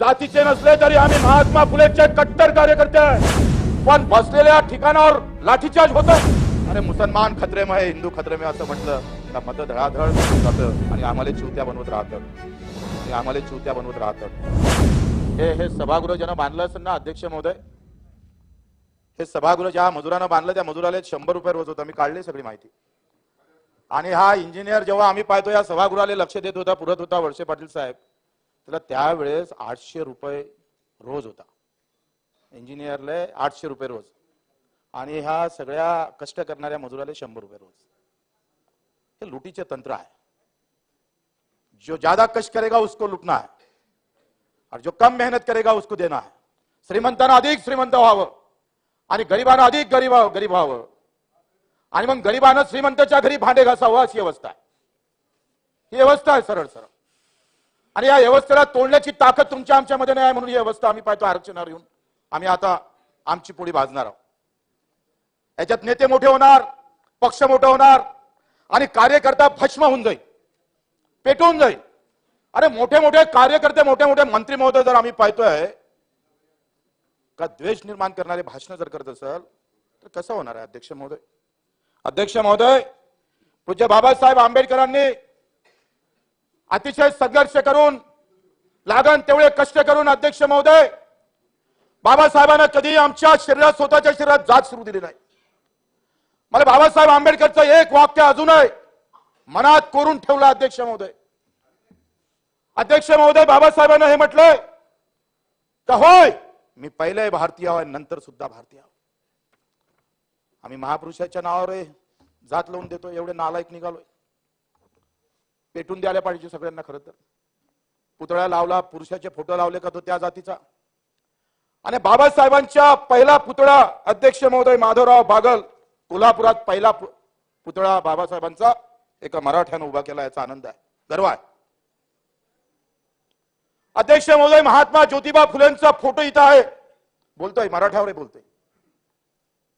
जातीचे नसले तरी आम्ही महात्मा फुलेचे कट्टर कार्यकर्ते आहे. पण बसलेल्या ठिकाणावर लाठीचार्ज होत अरे मुसलमान खतरे में है, हिंदू खतरे में असं म्हटलं का मत धडाधड जातं आणि आम्हाला चिवत्या बनवत राहतात. आणि आम्हाला चिवत्या बनवत राहतात. हे हे सभागृह ज्यानं बांधलं असेल ना अध्यक्ष महोदय? हे सभागृह ज्या मजुरानं बांधलं त्या मजुराला शंभर रुपये रोज होता. मी काढली सगळी माहिती. आणि हा इंजिनियर जेव्हा आम्ही पाहतो या सभागृहाला लक्ष देत होता पुरत होता वळसे पाटील साहेब. त्याला त्यावेळेस आठशे रुपये रोज होता. इंजिनियरला आठशे रुपये रोज. आणि ह्या सगळ्या कष्ट करणाऱ्या मजुराला शंभर रुपये रोज. हे लुटीचे तंत्र आहे. जो ज्यादा कष्ट करेगा उसको लुटना है. और जो कम मेहनत करेगा उसको देना है. श्रीमंतांना अधिक श्रीमंत व्हावं. आणि गरिबांना अधिक गरीब गरीब व्हावं. आणि मग गरिबानं श्रीमंताच्या घरी भांडे घासावं अशी व्यवस्था आहे. ही व्यवस्था आहे सरळ सरळ. आणि या व्यवस्थेला तोडण्याची ताकद तुमच्या आमच्यामध्ये नाही आहे म्हणून ही व्यवस्था आम्ही पाहतो आरक्षणावर येऊन. आम्ही आता आमची पोळी भाजणार आहोत. याच्यात नेते मोठे होणार पक्ष मोठे होणार आणि कार्यकर्ता भस्म होऊन जाईल पेटून जाईल. अरे मोठे मोठे कार्यकर्ते मोठे मोठे मंत्री महोदय जर आम्ही पाहतोय का द्वेष निर्माण करणारे भाषण जर करत असेल तर कसं होणार आहे अध्यक्ष महोदय? अध्यक्ष महोदय पूज्य बाबासाहेब आंबेडकरांनी अतिशय संघर्ष करून लागण तेवढे कष्ट करून अध्यक्ष महोदय बाबासाहेबांना कधी आमच्या शरीरात स्वतःच्या शरीरात जात सुरू दिली नाही. मला बाबासाहेब आंबेडकरचं एक वाक्य अजूनही मनात कोरून ठेवलं अध्यक्ष महोदय. अध्यक्ष महोदय बाबासाहेबांना हे म्हटलंय का होय मी पहिले भारतीय आहे नंतर सुद्धा भारतीय आहो. आम्ही महापुरुषाच्या नावावर जात लावून देतो एवढे नालायक निघालोय. पेटून द्यायला पाहिजे सगळ्यांना खरं तर. पुतळा लावला पुरुषाचे फोटो लावले का तो त्या जातीचा? आणि बाबासाहेबांच्या पहिला पुतळा अध्यक्ष महोदय माधवराव बागल कोल्हापुरात पहिला पुतळा बाबासाहेबांचा एका मराठ्यानं उभा केला याचा आनंद आहे. गर्व आहे. अध्यक्ष महोदय महात्मा ज्योतिबा फुलेंचा फोटो इथं आहे. बोलतोय मराठ्यावर बोलतोय.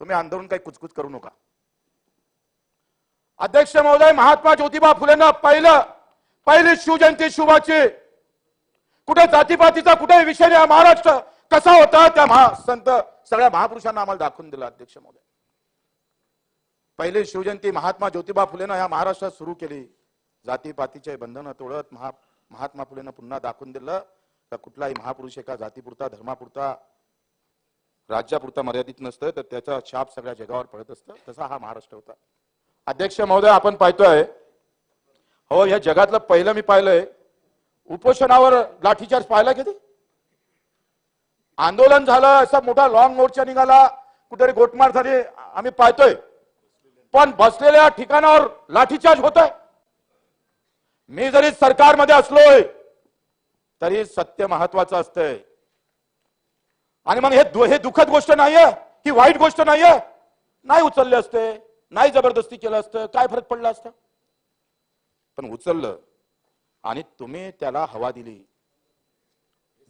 तुम्ही आंदोलन काही कुचकुच करू नका. अध्यक्ष महोदय महात्मा ज्योतिबा फुलेंना पहिलं पहिली शिवजयंती शुभाची. कुठे जातीपातीचा कुठे विषय नाही महाराष्ट्र कसा होता? त्या महा संत सगळ्या महापुरुषांना आम्हाला दाखवून दिला अध्यक्ष महोदय. पहिली शिवजयंती महात्मा ज्योतिबा फुलेनं या महाराष्ट्रात सुरू केली. जातीपातीचे बंधनं तोडत महा महात्मा फुलेनं पुन्हा दाखवून दिलं. का कुठलाही महापुरुष एका जातीपुरता धर्मापुरता राज्यापुरता मर्यादित नसतं तर त्याचा छाप सगळ्या जगावर पडत असतं. तसा हा महाराष्ट्र होता. अध्यक्ष महोदय आपण पाहतोय हो या जगातलं पहिलं मी पाहिलंय. उपोषणावर लाठीचार्ज पाहिला किती? आंदोलन झालं असा मोठा लॉंग मोर्चा निघाला कुठेतरी गोटमार झाली आम्ही पाहतोय. पण बसलेल्या ठिकाणावर लाठीचार्ज होत आहे मी जरी सरकारमध्ये असलोय तरी सत्य महत्वाचं असतंय. आणि मग हे दु- हे दुःखद गोष्ट नाहीये ही वाईट गोष्ट नाहीये नाही उचलले असते. नाही जबरदस्ती केलं असतं काय फरक पडला असतं? पण उचललं आणि तुम्ही त्याला हवा दिली.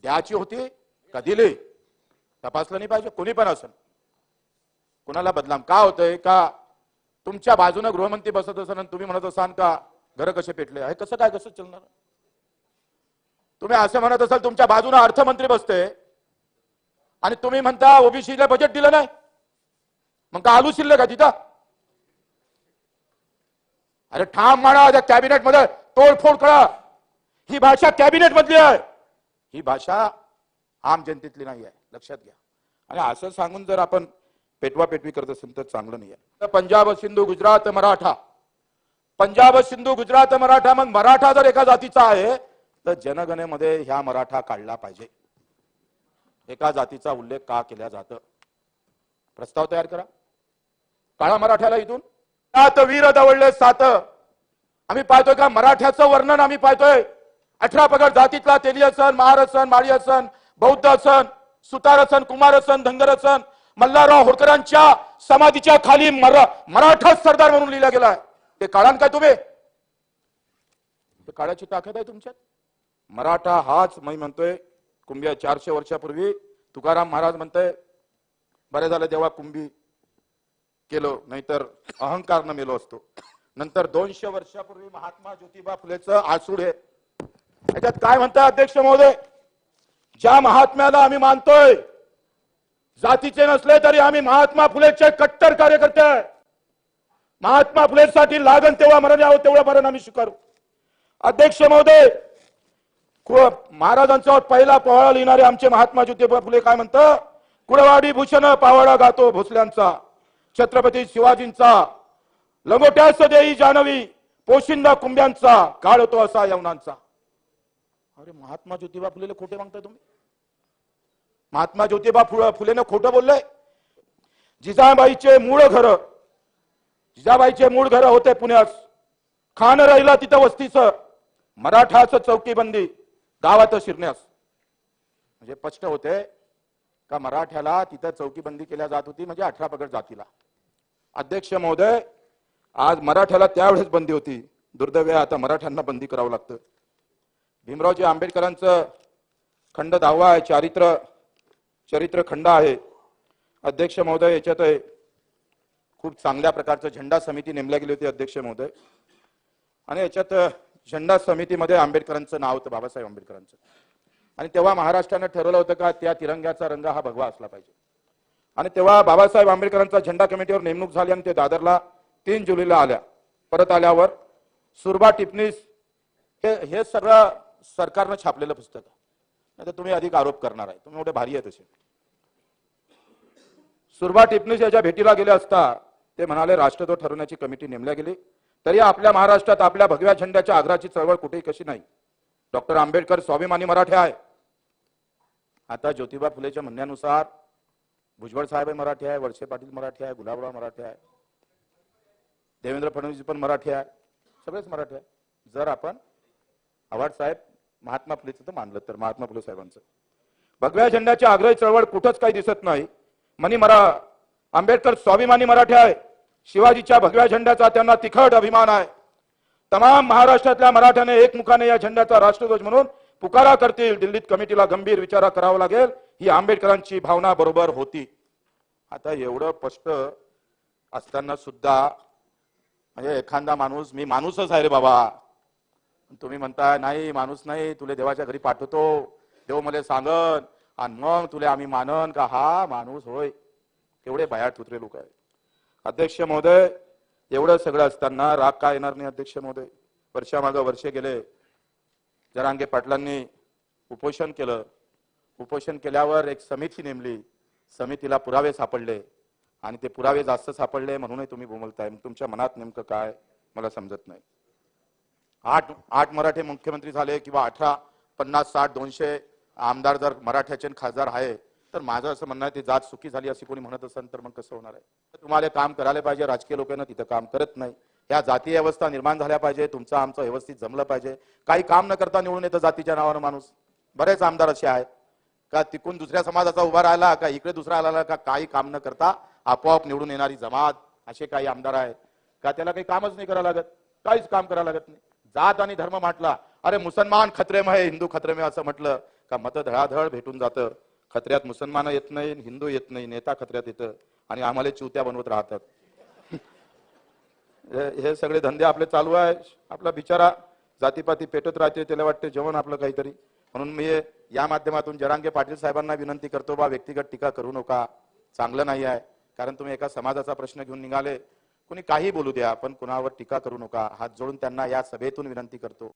द्यायची होती का दिली? तपासलं नाही पाहिजे कोणी पण असेल कुणाला बदलाम का होतंय? का? तुमच्या बाजूने गृहमंत्री बसत असाल आणि तुम्ही म्हणत असाल का? घर कसे पेटले? हे कसं काय कसं चलणार तुम्ही असं म्हणत असाल तुमच्या बाजूने अर्थमंत्री बसते आणि तुम्ही म्हणता ओबीसीला बजेट दिलं नाही. मग का आलू शिल्लक का तिथं? अरे ठाम म्हणा त्या कॅबिनेटमध्ये तोडफोड करा. ही भाषा कॅबिनेट मधली आहे. ही भाषा आम जनतेतली नाही आहे. लक्षात घ्या. आणि असं सांगून जर आपण पेटवा पेटवी करत असेल तर चांगलं नाही आहे. तर पंजाब सिंधू गुजरात मराठा. पंजाब सिंधू गुजरात मराठा मग मराठा जर एका जातीचा आहे तर जनगणेमध्ये ह्या मराठा काढला पाहिजे. एका जातीचा उल्लेख का केला जात? प्रस्ताव तयार करा. काळा मराठ्याला इथून सात वीर दवडले सात. आम्ही पाहतोय का मराठ्याचं वर्णन आम्ही पाहतोय. अठरा पगड जातीतला तेली असन महार असन माळी असन बौद्ध असन सुतार असन कुमार असन धनगर असन मल्हारराव होळकरांच्या समाधीच्या खाली मरा मराठा सरदार म्हणून लिहिला गेलाय ते काळान काय तुम्ही? काळाची ताकद आहे तुमच्यात? मराठा हाच मी म्हणतोय कुंभी चारशे वर्षापूर्वी तुकाराम महाराज म्हणतोय बरे झालं देवा कुंभी. केलो नाहीतर अहंकारनं मेलो असतो. नंतर दोनशे वर्षापूर्वी महात्मा ज्योतिबा फुलेचं आसूड आहे याच्यात काय म्हणताय अध्यक्ष महोदय? ज्या महात्म्याला आम्ही मानतोय जातीचे नसले तरी आम्ही महात्मा फुलेचे कट्टर कार्यकर्ते आहे. महात्मा फुलेसाठी लागण तेव्हा मरण यावं तेवढं मरण आम्ही स्वीकारू. अध्यक्ष महोदय महाराजांचा पहिला पोवाडा लिहिणारे आमचे महात्मा ज्योतिबा फुले काय म्हणतं? कुडवाडी भूषण पावाडा गातो भोसल्यांचा. छत्रपती शिवाजींचा लंगोट्यास देई जानवी पोशिंदा कुंब्यांचा काळ होतो असा यवनांचा अरे महात्मा ज्योतिबा फुलेला खोटे मागताय तुम्ही. महात्मा ज्योतिबा फुले फुलेनं खोटं बोललंय. जिजाबाईचे मूळ घर जिजाबाईचे मूळ घर होते पुण्यास. खान राहिला तिथं वस्तीचं मराठाचं चौकीबंदी गावात शिरण्यास. म्हणजे स्पष्ट होते का मराठ्याला तिथं चौकीबंदी केल्या जात होती म्हणजे अठरा पगड जातीला. अध्यक्ष महोदय आज मराठ्याला त्यावेळेस बंदी होती. दुर्दैव आता मराठ्यांना बंदी करावं लागतं. भीमरावजी आंबेडकरांचं खंड दहावा आहे चारित्र चरित्र खंड आहे. अध्यक्ष महोदय याच्यात आहे खूप चांगल्या प्रकारचं झेंडा समिती नेमल्या गेली होती अध्यक्ष महोदय. आणि याच्यात झेंडा समितीमध्ये आंबेडकरांचं नाव होतं बाबासाहेब आंबेडकरांचं. आणि तेव्हा महाराष्ट्रानं ठरवलं होतं का त्या तिरंग्याचा रंग हा भगवा असला पाहिजे. आणि तेव्हा बाबासाहेब आंबेडकरांचा झेंडा कमिटीवर नेमणूक झाली आणि ते दादरला तीन जुलैला आल्या. परत आल्यावर सुरबा टिपणीस हे हे सगळं सरकारनं छापलेलं पुस्तक नाही तर तुम्ही अधिक आरोप करणार आहे. तुम्ही एवढे भारी आहे तसे. सुरबा टिपणीस याच्या भेटीला गेले असता ते म्हणाले राष्ट्रध्वज ठरवण्याची कमिटी नेमल्या गेली. तरी आपल्या महाराष्ट्रात आपल्या भगव्या झेंड्याच्या आग्राची चळवळ कुठेही कशी नाही. डॉक्टर आंबेडकर स्वाभिमानी मराठे आहे आता ज्योतिबा फुलेच्या म्हणण्यानुसार भुजबळ साहेब मराठी आहे वळसे पाटील मराठी आहे गुलाबराव मराठी आहे देवेंद्र फडणवीस पण मराठी आहे सगळेच मराठी आहे. जर आपण आव्हाड साहेब महात्मा फुलेचं तर मानलं तर महात्मा फुले साहेबांचं. भगव्या झेंड्याची आग्रही चळवळ कुठंच काही दिसत नाही. मनी मरा आंबेडकर स्वाभिमानी मराठी आहे. शिवाजीच्या भगव्या झेंड्याचा त्यांना तिखट अभिमान आहे. तमाम महाराष्ट्रातल्या मराठ्याने एकमुखाने या झेंड्याचा राष्ट्रध्वज म्हणून पुकारा करतील. दिल्लीत कमिटीला गंभीर विचार करावा लागेल. ही आंबेडकरांची भावना बरोबर होती. आता एवढं स्पष्ट असताना सुद्धा म्हणजे एखादा माणूस मी माणूसच आहे रे बाबा. तुम्ही म्हणताय नाही माणूस नाही तुले देवाच्या घरी पाठवतो. देव मला सांगन. आणि मग तुले आम्ही मानन का? हा माणूस होय. एवढे बायाट उतरे लोक आहेत. अध्यक्ष महोदय एवढं सगळं असताना राग का येणार नाही अध्यक्ष महोदय? वर्षामागं वर्षे गेले. जरांगे पाटलांनी उपोषण केलं. उपोषण केल्यावर एक समिती नेमली. समितीला पुरावे सापडले. आणि ते पुरावे जास्त सापडले म्हणूनही तुम्ही बोमलताय तुमच्या मनात नेमकं काय? मला समजत नाही. आठ आठ मराठे मुख्यमंत्री झाले किंवा अठरा पन्नास साठ दोनशे आमदार जर मराठ्याचे खासदार आहे तर माझं असं म्हणणं आहे ती जात सुखी झाली अशी कोणी म्हणत असेल तर मग कसं होणार आहे? तुम्हाला काम करायला पाहिजे राजकीय लोकांना तिथं काम करत नाही. ह्या जातीय व्यवस्था निर्माण झाल्या पाहिजे तुमचं आमचं व्यवस्थित जमलं पाहिजे. काही काम न करता निवडून येतं जातीच्या नावानं माणूस. बरेच आमदार असे आहेत. का तिकून दुसऱ्या समाजाचा उभा राहिला का इकडे दुसरा आला का काही काम न करता आपोआप निवडून येणारी जमात असे काही आमदार आहेत. का त्याला काही कामच नाही करावं लागत? काहीच काम करावं लागत नाही. जात आणि धर्म म्हटला अरे मुसलमान खत्रेम आहे हिंदू खत्रेम असं म्हटलं का मत धडाधड भेटून जातं. खत्र्यात मुसलमान येत नाही हिंदू येत नाही नेता खत्र्यात येतं आणि आम्हाला चिवत्या बनवत राहतात. हे सगळे धंदे आपले चालू आहे. आपला बिचारा जातीपाती पेटत राहते त्याला वाटते जेवण आपलं काहीतरी. म्हणून मी या माध्यमातून जरांगे पाटील साहेबांना विनंती करतो बा व्यक्तिगत टीका करू नका. चांगलं नाही आहे. कारण तुम्ही एका समाजाचा प्रश्न घेऊन निघाले. कुणी काही बोलू द्या पण कुणावर टीका करू नका. हात जोडून त्यांना या सभेतून विनंती करतो.